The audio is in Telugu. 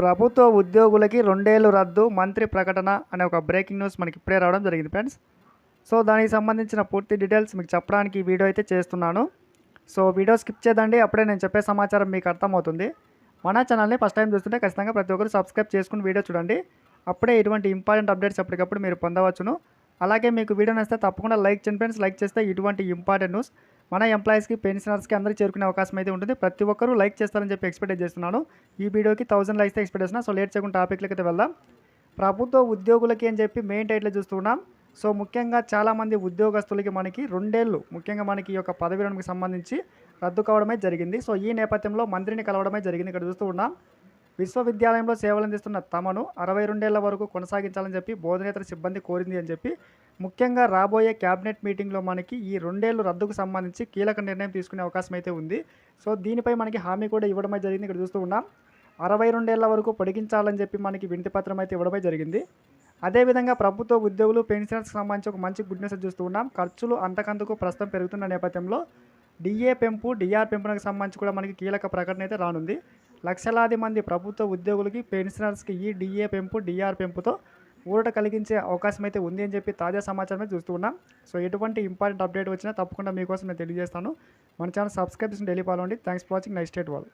ప్రభుత్వ ఉద్యోగులకి రెండేళ్ళు రద్దు మంత్రి ప్రకటన అనే ఒక బ్రేకింగ్ న్యూస్ మనకి ఇప్పుడే రావడం జరిగింది ఫ్రెండ్స్ సో దానికి సంబంధించిన పూర్తి డీటెయిల్స్ మీకు చెప్పడానికి ఈ వీడియో అయితే చేస్తున్నాను. సో వీడియో స్కిప్ చేదండి అప్పుడే నేను చెప్పే సమాచారం మీకు అర్థమవుతుంది. మన ఛానల్ని ఫస్ట్ టైం చూస్తుంటే ఖచ్చితంగా ప్రతి ఒక్కరు సబ్స్క్రైబ్ చేసుకుని వీడియో చూడండి. అప్పుడే ఇటువంటి ఇంపార్టెంట్ అప్డేట్స్ ఎప్పటికప్పుడు మీరు పొందవచ్చును. అలాగే మీకు వీడియో నచ్చితే తప్పకుండా లైక్ చేయండి ఫ్రెండ్స్ లైక్ చేస్తే ఇటువంటి ఇంపార్టెంట్ న్యూస్ మన ఎంప్లాయీస్కి పెన్షనర్స్కి అందరికీ చేరుకునే అవకాశం అయితే ఉంటుంది. ప్రతి ఒక్కరూ లైక్ చేస్తారని చెప్పి ఎక్స్పెక్ట్ చేస్తున్నాను. ఈ వీడియోకి థౌసండ్ లైక్స్ ఎక్స్పెక్ట్ చేస్తున్నా. సో లేట్ చేయకుండా టాపిక్లకి అయితే వెళ్దాం. ప్రభుత్వ ఉద్యోగులకి అని చెప్పి మెయిన్ టైటిల్ చూస్తున్నాం సో ముఖ్యంగా చాలామంది ఉద్యోగస్తులకి మనకి రెండేళ్ళు ముఖ్యంగా మనకి ఈ యొక్క పదవి రుణంకి సంబంధించి రద్దు కావడమే జరిగింది. సో ఈ నేపథ్యంలో మంత్రిని కలవడమే జరిగింది. ఇక్కడ చూస్తూ ఉన్నాం. విశ్వవిద్యాలయంలో సేవలు అందిస్తున్న తమను అరవై రెండేళ్ళ వరకు కొనసాగించాలని చెప్పి బోధనేతర సిబ్బంది కోరింది అని చెప్పి ముఖ్యంగా రాబోయే క్యాబినెట్ మీటింగ్లో మనకి ఈ రెండేళ్ళు రద్దుకు సంబంధించి కీలక నిర్ణయం తీసుకునే అవకాశం అయితే ఉంది. సో దీనిపై మనకి హామీ కూడా ఇవ్వడమే జరిగింది. ఇక్కడ చూస్తూ ఉన్నాం. అరవై రెండేళ్ళ వరకు పొడిగించాలని చెప్పి మనకి వినతి పత్రం అయితే ఇవ్వడమే జరిగింది. అదేవిధంగా ప్రభుత్వ ఉద్యోగులు పెన్షనర్స్కి సంబంధించి ఒక మంచి గుడ్ న్యూస్ చూస్తూ ఉన్నాం. ఖర్చులు అంతకంతకు ప్రస్తుతం పెరుగుతున్న నేపథ్యంలో డిఏ పెంపు డిఆర్ పెంపునకు సంబంధించి కూడా మనకి కీలక ప్రకటన అయితే రానుంది. లక్షలాది మంది ప్రభుత్వ ఉద్యోగులకి పెన్షనర్స్కి ఈ డిఏ పెంపు డిఆర్ పెంపుతో ఊరట కలిగించే అవకాశం అయితే ఉంది అని చెప్పి తాజా సమాచారమే చూస్తూ ఉన్నాం. సో ఎటువంటి ఇంపార్టెంట్ అప్డేట్ వచ్చినా తప్పకుండా మీకోసం నేను తెలియజేస్తాను. మన ఛానల్ సబ్స్క్రైబ్ డైలీ ఫాలో అండి thanks for watching next date వాళ్ళు